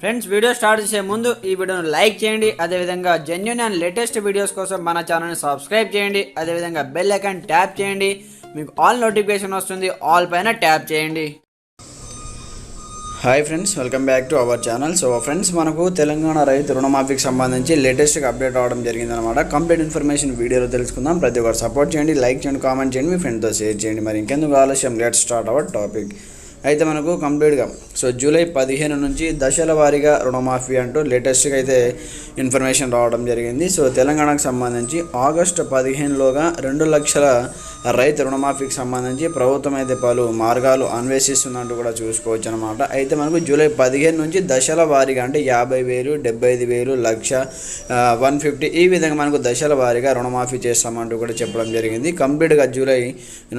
Friends video start చేసే ముందు ఈ వీడియోను లైక్ చేయండి. అదేవిధంగా జెన్యున్ అండ్ లేటెస్ట్ వీడియోస్ కోసం మన ఛానల్ని సబ్స్క్రైబ్ చేయండి. అదేవిధంగా బెల్ ఐకాన్ ట్యాప్ చేయండి. మీకు ఆల్ నోటిఫికేషన్ వస్తుంది. ఆల్ పైన ట్యాప్ చేయండి. Hi friends welcome back to our channel so friends మనకు తెలంగాణ రైతు రుణమాఫీకి సంబంధించి లేటెస్ట్గా అప్డేట్ అవ్వడం జరిగిందనమాట కంప్లీట్ ఇన్ఫర్మేషన్ వీడియోలో తెలుసుకుందాం. ప్రతి ఒక్కరు సపోర్ట్ చేయండి లైక్ చేయండి కామెంట్ చేయండి మీ ఫ్రెండ్తో షేర్ చేయండి. మరి ఇంకెందుకు ఆలస్యం? లెట్ స్టార్ట్ అవర్ టాపిక్ అయితే మనకు కంప్లీట్గా. సో జూలై పదిహేను నుంచి దశల వారీగా రుణమాఫీ అంటూ లేటెస్ట్గా అయితే ఇన్ఫర్మేషన్ రావడం జరిగింది. సో తెలంగాణకు సంబంధించి ఆగస్టు పదిహేనులోగా రెండు లక్షల రైతు రుణమాఫీకి సంబంధించి ప్రభుత్వం అయితే పలు మార్గాలు అన్వేషిస్తుందంటూ కూడా చూసుకోవచ్చు అనమాట అయితే మనకు జూలై పదిహేను నుంచి దశల వారీగా అంటే యాభై వేలు డెబ్బై ఐదు వేలు లక్ష వన్ ఫిఫ్టీ ఈ విధంగా మనకు దశల వారీగా రుణమాఫీ చేస్తామంటూ కూడా చెప్పడం జరిగింది. కంప్లీట్గా జూలై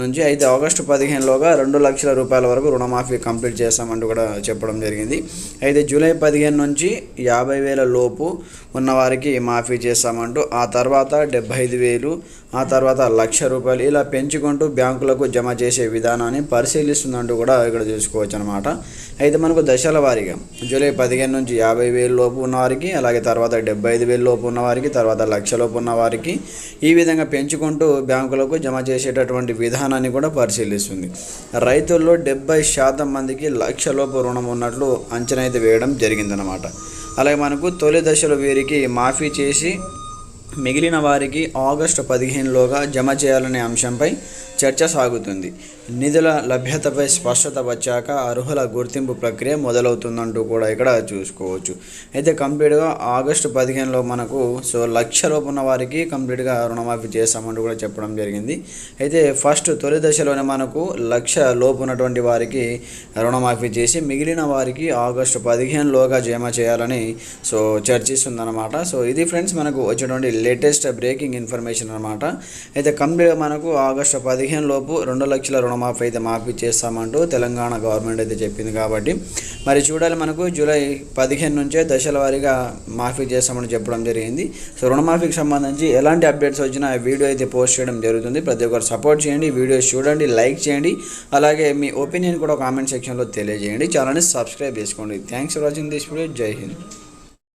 నుంచి అయితే ఆగస్టు పదిహేనులోగా రెండు లక్షల రూపాయల వరకు రుణమాఫీ కంప్లీట్ చేస్తామంటూ కూడా చెప్పడం జరిగింది. అయితే జూలై పదిహేను నుంచి యాభై వేల లోపు ఉన్నవారికి మాఫీ చేస్తామంటూ ఆ తర్వాత డెబ్బై ఐదు వేలు ఆ తర్వాత లక్ష రూపాయలు ఇలా పెంచుకుంటూ బ్యాంకులకు జమ చేసే విధానాన్ని పరిశీలిస్తుందంటూ కూడా ఇక్కడ చూసుకోవచ్చు అనమాట అయితే మనకు దశల వారీగా జూలై పదిహేను నుంచి యాభై వేలు లోపు ఉన్నవారికి అలాగే తర్వాత డెబ్బై ఐదు వేలు లోపు ఉన్నవారికి తర్వాత లక్ష లోపు ఉన్నవారికి ఈ విధంగా పెంచుకుంటూ బ్యాంకులకు జమ చేసేటటువంటి విధానాన్ని కూడా పరిశీలిస్తుంది. రైతుల్లో డెబ్బై శాతం మందికి లక్ష లోపు రుణం ఉన్నట్లు అంచనా అయితే వేయడం జరిగిందనమాట అలాగే మనకు తొలి దశలో వీరికి మాఫీ చేసి మిగిలిన వారికి ఆగస్టు పదిహేనులోగా జమ చేయాలనే అంశంపై చర్చ సాగుతుంది. నిధుల లభ్యతపై స్పష్టత వచ్చాక అర్హుల గుర్తింపు ప్రక్రియ మొదలవుతుందంటూ కూడా ఇక్కడ చూసుకోవచ్చు. అయితే కంప్లీట్గా ఆగస్టు పదిహేనులో మనకు సో లక్ష లోపున్న వారికి కంప్లీట్గా రుణమాఫీ చేస్తామంటూ కూడా చెప్పడం జరిగింది. అయితే ఫస్ట్ తొలి దశలోనే మనకు లక్ష లోపు ఉన్నటువంటి వారికి రుణమాఫీ చేసి మిగిలిన వారికి ఆగస్టు పదిహేనులోగా జమ చేయాలని సో చర్చిస్తుందన్నమాట. సో ఇది ఫ్రెండ్స్ మనకు వచ్చేటువంటి లేటెస్ట్ బ్రేకింగ్ ఇన్ఫర్మేషన్ అనమాట అయితే కంప్లీట్గా మనకు ఆగస్టు పదిహేను లోపు రెండు లక్షల రుణమాఫీ అయితే మాఫీ చేస్తామంటూ తెలంగాణ గవర్నమెంట్ అయితే చెప్పింది కాబట్టి. మరి చూడాలి మనకు జూలై పదిహేను నుంచే దశల వారీగా మాఫీ చేస్తామని చెప్పడం జరిగింది. సో రుణమాఫీకి సంబంధించి ఎలాంటి అప్డేట్స్ వచ్చినా వీడియో అయితే పోస్ట్ చేయడం జరుగుతుంది. ప్రతి ఒక్కరు సపోర్ట్ చేయండి వీడియోస్ చూడండి లైక్ చేయండి. అలాగే మీ ఒపీనియన్ కూడా కామెంట్ సెక్షన్లో తెలియజేయండి. ఛానల్ని సబ్స్క్రైబ్ చేసుకోండి. Thanks for watching this video. జై హింద్.